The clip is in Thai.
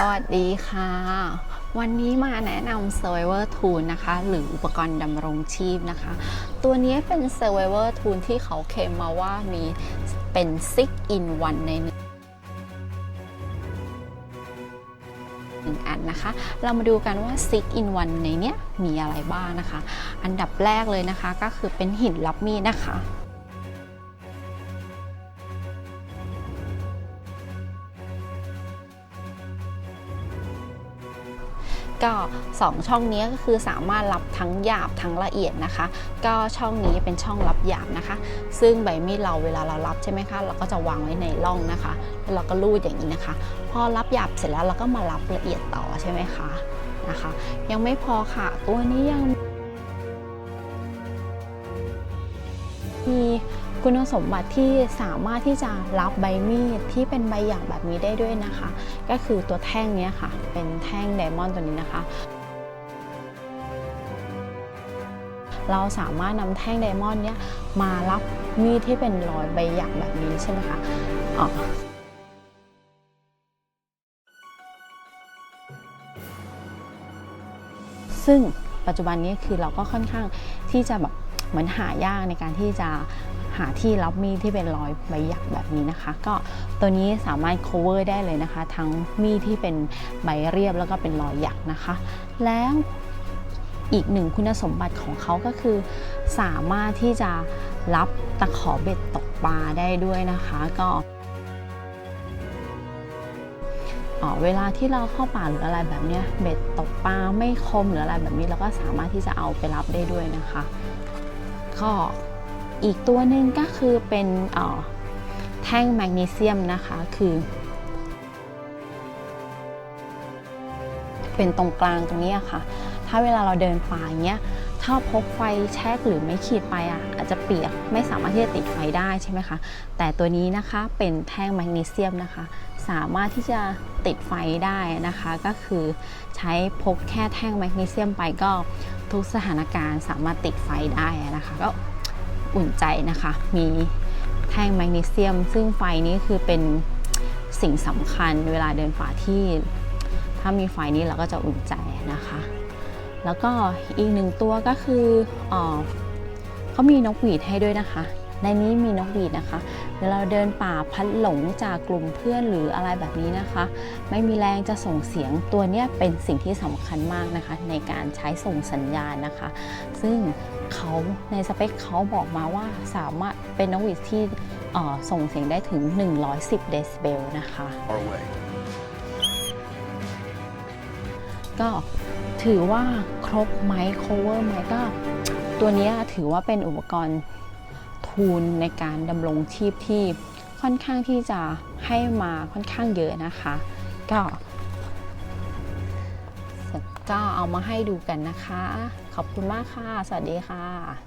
สวัสดีค่ะ วันนี้มาแนะนำ Survivor Tool นะคะ หรืออุปกรณ์ดำรงชีพนะคะ ตัวนี้เป็น Survivor Tool ที่เขาเคลมมาว่ามีเป็น 6 in 1 ในหนึ่งหนึ่งอันนะคะ เรามาดูกันว่า 6 in 1 ในเนี้ยมีอะไรบ้างนะคะ อันดับแรกเลยนะคะก็คือเป็นหินรับมีดนะคะ ก็ 2 ช่องนี้ก็คือสามารถรับทั้งหยาบทั้งละเอียดนะคะ ก็ช่องนี้เป็นช่องรับหยาบนะคะ ซึ่งใบมีดเราเวลาเรารับใช่ไหมคะเราก็จะวางไว้ในร่องนะคะ แล้วเราก็รูดอย่างนี้นะคะ พอรับหยาบเสร็จแล้วเราก็มารับละเอียดต่อใช่ไหมคะนะคะ ยังไม่พอค่ะตัวนี้ยังมี คุณสมบัติที่สามารถที่จะรับใบมีดที่เป็นใบหยาบแบบนี้ได้ด้วยนะคะ ก็คือตัวแท่งนี้ค่ะ เป็นแท่งไดมอนด์ตัวนี้นะคะเราสามารถนำแท่งไดมอนด์เนี้ยมารับมีดที่เป็นรอยใบหยาบแบบนี้ใช่ไหมคะอ๋อซึ่งปัจจุบันนี้คือเราก็ค่อนข้างที่จะแบบ เหมือนหายากในการที่จะหาที่รับมีดที่เป็นรอยใบหยักแบบนี้นะคะ ก็ตัวนี้สามารถ cover ได้เลยนะคะ ทั้งมีดที่เป็นใบเรียบแล้วก็เป็นรอยหยักนะคะ แล้วอีกหนึ่งคุณสมบัติของเขาก็คือ สามารถที่จะรับตะขอเบ็ดตกปลาได้ด้วยนะคะ ก็เวลาที่เราเข้าป่าหรืออะไรแบบเนี้ยเบ็ดตกปลาไม่คมหรืออะไรแบบนี้เราก็สามารถที่จะเอาไปรับได้ด้วยนะคะ ก็อีกตัวหนึ่งก็คือเป็นออแท่งแมกนีเซียมนะคะคือ เป็นตรงกลางตรงนี้ค่ะ ถ้าเวลาเราเดินป่าอย่างเงี้ยถ้าพกไฟแช็กหรือไม่ขีดไปอะอาจจะเปียกไม่สามารถที่จะติดไฟได้ใช่ไหมคะแต่ตัวนี้นะคะเป็นแท่งแมกนีเซียมนะคะ สามารถที่จะติดไฟได้นะคะ ก็คือใช้พกแค่แท่งแมกนีเซียมไปก็ ทุกสถานการณ์สามารถติดไฟได้นะคะ ก็อุ่นใจนะคะ มีแท่งแมกนีเซียม ซึ่งไฟนี้คือเป็นสิ่งสำคัญเวลาเดินป่าที่ ถ้ามีไฟนี้เราก็จะอุ่นใจนะคะ แล้วก็อีกหนึ่งตัวก็คือเออเขามีนกหวีดให้ด้วยนะคะ ในนี้มีนกหวีดนะคะเวลาเราเดินป่าพัดหลงจากกลุ่มเพื่อนหรืออะไรแบบนี้นะคะ ไม่มีแรงจะส่งเสียงตัวเนี้ยเป็นสิ่งที่สำคัญมากนะคะ ในการใช้ส่งสัญญาณนะคะ ซึ่งเขาในสเปคเขาบอกมาว่าสามารถเป็นนกหวีดที่เอ่อส่งเสียงได้ถึง 110 เดซิเบลนะคะ our way. ก็ถือว่าครบไหม cover ไหมก็ ตัวเนี้ยถือว่าเป็นอุปกรณ์ ทุนในการดำรงชีพที่ค่อนข้างที่จะให้มาค่อนข้างเยอะนะคะ ก็ก็เอามาให้ดูกันนะคะ ขอบคุณมากค่ะ สวัสดีค่ะ